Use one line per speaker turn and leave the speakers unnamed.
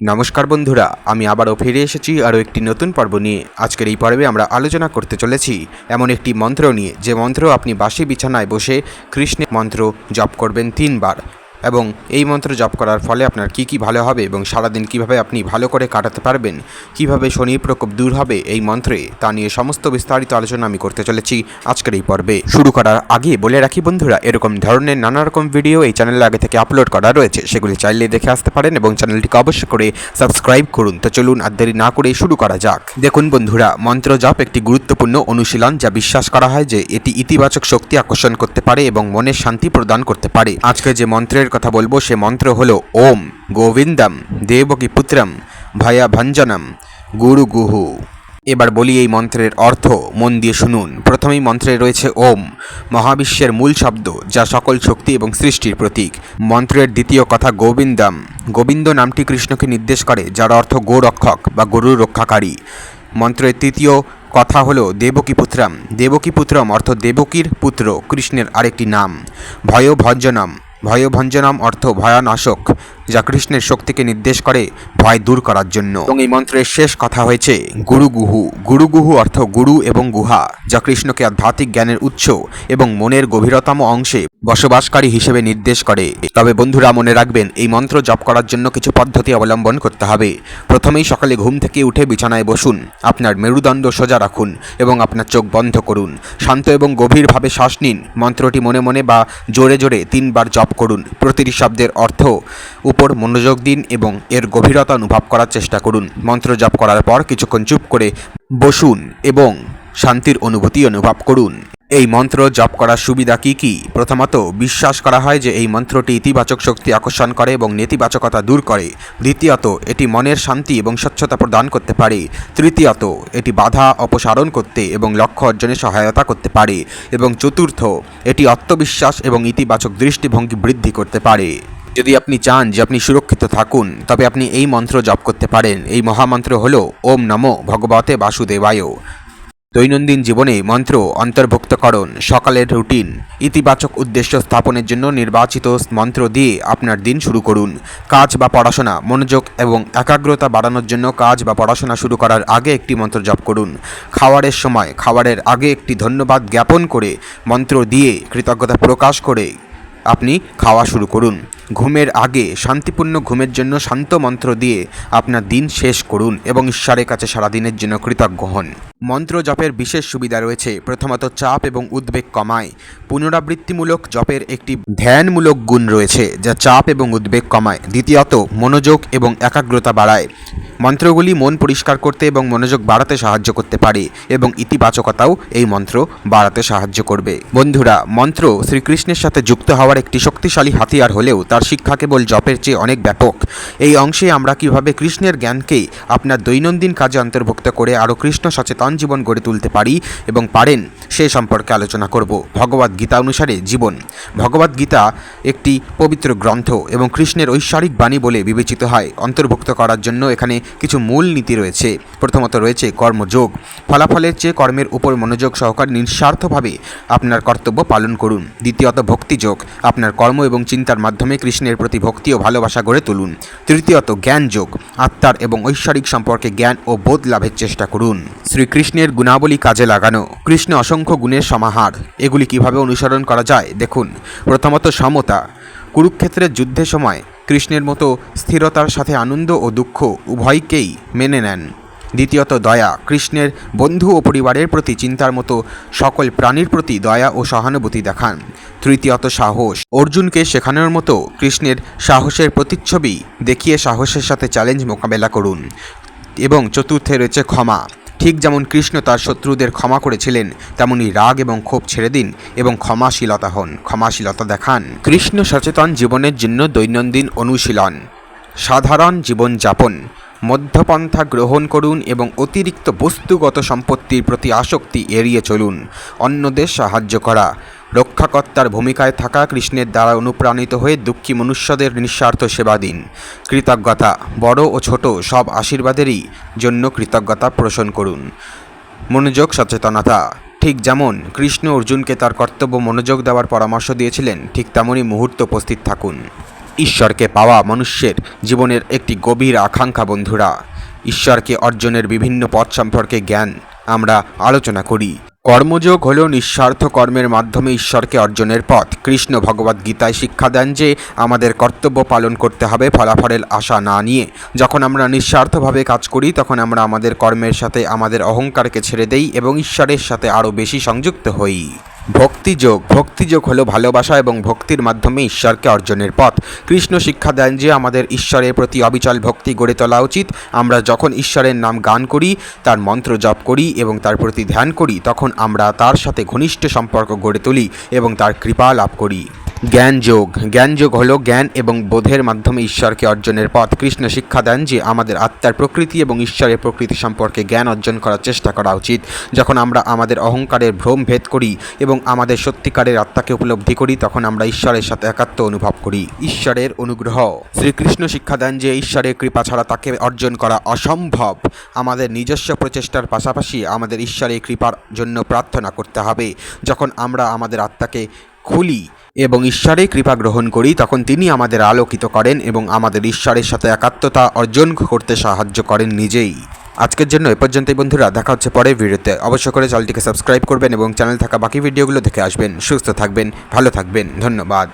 নমস্কার বন্ধুরা, আমি আবারও ফিরে এসেছি আরও একটি নতুন পর্ব নিয়ে। আজকের এই পর্বে আমরা আলোচনা করতে চলেছি এমন একটি মন্ত্র নিয়ে। যে মন্ত্র আপনি বাসি বিছানায় বসে কৃষ্ণের মন্ত্র জপ করবেন তিনবার। এবং এই মন্ত্র জপ করার ফলে আপনার কি কি ভালো হবে এবং সারাদিন কীভাবে আপনি ভালো করে কাটাতে পারবেন, কীভাবে শনির প্রকোপ দূর হবে এই মন্ত্রে তা নিয়ে সমস্ত বিস্তারিত আলোচনা আমি করতে চলেছি আজকের এই পর্বে। শুরু করার আগে বলে রাখি বন্ধুরা, এরকম ধরনের নানা রকম ভিডিও এই চ্যানেলে আগে থেকে আপলোড করা রয়েছে। সেগুলি চাইলে দেখে আসতে পারেন এবং চ্যানেলটিকে অবশ্যই করে সাবস্ক্রাইব করুন। তো চলুন আর দেরি না করে শুরু করা যাক। দেখুন বন্ধুরা, মন্ত্র জপ একটি গুরুত্বপূর্ণ অনুশীলন যা বিশ্বাস করা হয় যে এটি ইতিবাচক শক্তি আকর্ষণ করতে পারে এবং মনের শান্তি প্রদান করতে পারে। আজকে যে মন্ত্রের কথা বলব। সে মন্ত্র হলো ওম, গোবিন্দম, দেবকী পুত্রম, ভয়া ভঞ্জনম, গুরু গুহু। এবার বলি এই মন্ত্রের অর্থ, মন দিয়ে শুনুন। প্রথমেই মন্ত্রে রয়েছে ওম, মহাবিশ্বের মূল শব্দ, যা সকল শক্তি এবং সৃষ্টির প্রতীক। মন্ত্রের দ্বিতীয় কথা গোবিন্দম। গোবিন্দ নামটি কৃষ্ণকে নির্দেশ করে, যার অর্থ গোরক্ষক বা গরুর রক্ষাকারী। মন্ত্রের তৃতীয় কথা হলো দেবকী পুত্রম। দেবকী পুত্রম অর্থ দেবকীর পুত্র, কৃষ্ণের আরেকটি নাম। ভয়ভঞ্জনম ভয়ভঞ্জনম অর্থ ভয়ানাশক, যা কৃষ্ণের শক্তিকে নির্দেশ করে ভয় দূর করার জন্য। এবং এই মন্ত্রের শেষ কথা হয়েছে, গুরুগুহু। গুরুগুহু অর্থ গুরু এবং গুহা, যা কৃষ্ণকে আধ্যাত্মিক জ্ঞানের উৎস এবং মনের গভীরতম অংশে বসবাসকারী হিসেবে নির্দেশ করে। তবে বন্ধুরা, মনে রাখবেন, এই মন্ত্র জপ করার জন্য কিছু পদ্ধতি অবলম্বন করতে হবে। প্রথমেই সকালে ঘুম থেকে উঠে বিছানায় বসুন, আপনার মেরুদণ্ড সোজা রাখুন এবং আপনার চোখ বন্ধ করুন। শান্ত এবং গভীরভাবে শ্বাস নিন। মন্ত্রটি মনে মনে বা জোরে জোরে তিনবার জপ করুন। প্রতিটি শব্দের অর্থ উপর মনোযোগ দিন এবং এর গভীরতা অনুভব করার চেষ্টা করুন। মন্ত্র জপ করার পর কিছুক্ষণ চুপ করে বসুন এবং শান্তির অনুভূতি অনুভব করুন। এই মন্ত্র জপ করার সুবিধা কি কি? প্রথমত, বিশ্বাস করা হয় যে এই মন্ত্রটি ইতিবাচক শক্তি আকর্ষণ করে এবং নেতিবাচকতা দূর করে। দ্বিতীয়ত, এটি মনের শান্তি এবং স্বচ্ছতা প্রদান করতে পারে। তৃতীয়ত, এটি বাধা অপসারণ করতে এবং লক্ষ্য অর্জনে সহায়তা করতে পারে। এবং চতুর্থ, এটি আত্মবিশ্বাস এবং ইতিবাচক দৃষ্টিভঙ্গি বৃদ্ধি করতে পারে। যদি আপনি চান যে আপনি সুরক্ষিত থাকুন, তবে আপনি এই মন্ত্র জপ করতে পারেন। এই মহামন্ত্র হল, ওম নমো ভগবতে বাসুদেবায়। দৈনন্দিন জীবনে মন্ত্র অন্তর্ভুক্তকরণ সকালের রুটিন, ইতিবাচক উদ্দেশ্য স্থাপনের জন্য নির্বাচিত মন্ত্র দিয়ে আপনার দিন শুরু করুন। কাজ বা পড়াশোনা, মনোযোগ এবং একাগ্রতা বাড়ানোর জন্য কাজ বা পড়াশোনা শুরু করার আগে একটি মন্ত্র জপ করুন। খাওয়ারের সময়, খাওয়ারের আগে একটি ধন্যবাদ জ্ঞাপন করে মন্ত্র দিয়ে কৃতজ্ঞতা প্রকাশ করে আপনি খাওয়া শুরু করুন। ঘুমের আগে শান্তিপূর্ণ ঘুমের জন্য শান্ত মন্ত্র দিয়ে আপনার দিন শেষ করুন এবং ঈশ্বরের কাছে সারাদিনের জন্য কৃতজ্ঞ হন। মন্ত্র জপের বিশেষ সুবিধা রয়েছে, প্রথমত চাপ এবং উদ্বেগ কমায়। পুনরাবৃত্তিমূলক জপের একটি ধ্যানমূলক গুণ রয়েছে, যা চাপ এবং উদ্বেগ কমায়। দ্বিতীয়ত, মনোযোগ এবং একাগ্রতা বাড়ায়। মন্ত্রগুলি মন পরিষ্কার করতে এবং মনোযোগ বাড়াতে সাহায্য করতে পারে এবং ইতিবাচকতাও এই মন্ত্র বাড়াতে সাহায্য করবে। বন্ধুরা, মন্ত্র শ্রীকৃষ্ণের সাথে যুক্ত হওয়ার একটি শক্তিশালী হাতিয়ার হলেও তার শিক্ষা কেবল জপের চেয়ে অনেক ব্যাপক। এই অংশে আমরা কীভাবে কৃষ্ণের জ্ঞানকে আপনার দৈনন্দিন কাজে অন্তর্ভুক্ত করে আরও কৃষ্ণ সচেতন জীবন গড়ে তুলতে পারি এবং পারেন, সে সম্পর্কে আলোচনা করব। ভগবদ গীতা অনুসারে জীবন। ভগবদ গীতা একটি পবিত্র গ্রন্থ এবং কৃষ্ণের ঐশ্বরিক বাণী বলে বিবেচিত হয়। অন্তর্ভুক্ত করার জন্য এখানে কিছু মূল নীতি রয়েছে। প্রথমত রয়েছে কর্মযোগ। ফলাফলের চেয়ে কর্মের উপর মনোযোগ সহকারে নিঃস্বার্থভাবে আপনার কর্তব্য পালন করুন। দ্বিতীয়ত ভক্তিযোগ। আপনার কর্ম এবং চিন্তার মাধ্যমে কৃষ্ণের প্রতি ভক্তি ও ভালোবাসা গড়ে তুলুন। তৃতীয়ত, জ্ঞানযোগ। আত্মার এবং ঐশ্বরিক সম্পর্কে জ্ঞান ও বোধ লাভের চেষ্টা করুন। শ্রীকৃষ্ণের গুণাবলী কাজে লাগানো। কৃষ্ণ অসংখ্য গুণের সমাহার। এগুলি কীভাবে অনুসরণ করা যায়? দেখুন, প্রথমত সমতা। কুরুক্ষেত্রের যুদ্ধের সময় কৃষ্ণের মতো স্থিরতার সাথে আনন্দ ও দুঃখ উভয়কেই মেনে নেন। দ্বিতীয়ত দয়া, কৃষ্ণের বন্ধু ও পরিবারের প্রতি চিন্তার মতো সকল প্রাণীর প্রতি দয়া ও সহানুভূতি দেখান। তৃতীয়ত সাহস, অর্জুনকে শেখানোর মতো কৃষ্ণের সাহসের প্রতিচ্ছবি দেখিয়ে সাহসের সাথে চ্যালেঞ্জ মোকাবেলা করুন। এবং চতুর্থে রয়েছে ক্ষমা, ঠিক যেমন কৃষ্ণ তার শত্রুদের ক্ষমা করেছিলেন, তেমনি রাগ এবং ক্ষোভ ছেড়ে দিন এবং ক্ষমাশীলতা হন, ক্ষমাশীলতা দেখান। কৃষ্ণ সচেতন জীবনের জন্য দৈনন্দিন অনুশীলন, সাধারণ জীবনযাপন মধ্যপন্থা গ্রহণ করুন এবং অতিরিক্ত বস্তুগত সম্পত্তির প্রতি আসক্তি এড়িয়ে চলুন। অন্যদের সাহায্য করা। রক্ষাকর্তার ভূমিকায় থাকা কৃষ্ণের দ্বারা অনুপ্রাণিত হয়ে দুঃখী মনুষ্যদের নিঃস্বার্থ সেবা দিন। কৃতজ্ঞতা, বড় ও ছোট, সব আশীর্বাদেরই জন্য কৃতজ্ঞতা পোষণ করুন। মনোযোগ, সচেতনতা। ঠিক যেমন কৃষ্ণ অর্জুনকে তার কর্তব্য মনোযোগ দেওয়ার পরামর্শ দিয়েছিলেন, ঠিক তেমনই মুহূর্ত উপস্থিত থাকুন। ঈশ্বরকে পাওয়া মনুষ্যের জীবনের একটি গভীর আকাঙ্ক্ষা, বন্ধুরা। ঈশ্বরকে অর্জনের বিভিন্ন পথ সম্পর্কে জ্ঞান আমরা আলোচনা করি। কর্মযোগ হল নিঃস্বার্থ কর্মের মাধ্যমে ঈশ্বরকে অর্জনের পথ। কৃষ্ণ ভগবদ্ গীতায় শিক্ষা দেন যে, আমাদের কর্তব্য পালন করতে হবে ফলাফলের আশা না নিয়ে। যখন আমরা নিঃস্বার্থভাবে কাজ করি, তখন আমরা আমাদের কর্মের সাথে আমাদের অহংকারকে ছেড়ে দেই এবং ঈশ্বরের সাথে আরও বেশি সংযুক্ত হই। ভক্তিযোগ ভক্তিযোগ হলো ভালোবাসা এবং ভক্তির মাধ্যমে ঈশ্বরকে অর্জনের পথ। কৃষ্ণ শিক্ষা দেন যে আমাদের ঈশ্বরের প্রতি অবিচল ভক্তি গড়ে তোলা উচিত। আমরা যখন ঈশ্বরের নাম গান করি, তার মন্ত্র জপ করি এবং তার প্রতি ধ্যান করি, তখন আমরা তার সাথে ঘনিষ্ঠ সম্পর্ক গড়ে তুলি এবং তার কৃপা লাভ করি। জ্ঞানযোগ জ্ঞানযোগ হলো জ্ঞান এবং বোধের মাধ্যমে ঈশ্বরকে অর্জনের পথ। কৃষ্ণ শিক্ষা দেন যে আমাদের আত্মার প্রকৃতি এবং ঈশ্বরের প্রকৃতি সম্পর্কে জ্ঞান অর্জন করার চেষ্টা করা উচিত। যখন আমরা আমাদের অহংকারের ভ্রম ভেদ করি এবং আমাদের সত্যিকারের আত্মাকে উপলব্ধি করি, তখন আমরা ঈশ্বরের সাথে একাত্ম অনুভব করি। ঈশ্বরের অনুগ্রহ। শ্রীকৃষ্ণ শিক্ষা দেন যে ঈশ্বরের কৃপা ছাড়া তাকে অর্জন করা অসম্ভব। আমাদের নিজস্ব প্রচেষ্টার পাশাপাশি আমাদের ঈশ্বরের কৃপার জন্য প্রার্থনা করতে হবে। যখন আমরা আমাদের আত্মাকে খুলি এবং ঈশ্বরের কৃপা গ্রহণ করি, তখন তিনি আমাদের আলোকিত করেন এবং আমাদের ঈশ্বরের সাথে একাত্মতা অর্জন করতে সাহায্য করেন নিজেই। আজকের জন্য এ পর্যন্তই বন্ধুরা, দেখা হচ্ছে পরের ভিডিওতে। অবশ্য করে চ্যানেলটিকে সাবস্ক্রাইব করবেন এবং চ্যানেল থাকা বাকি ভিডিওগুলো দেখে আসবেন। সুস্থ থাকবেন, ভালো থাকবেন। ধন্যবাদ।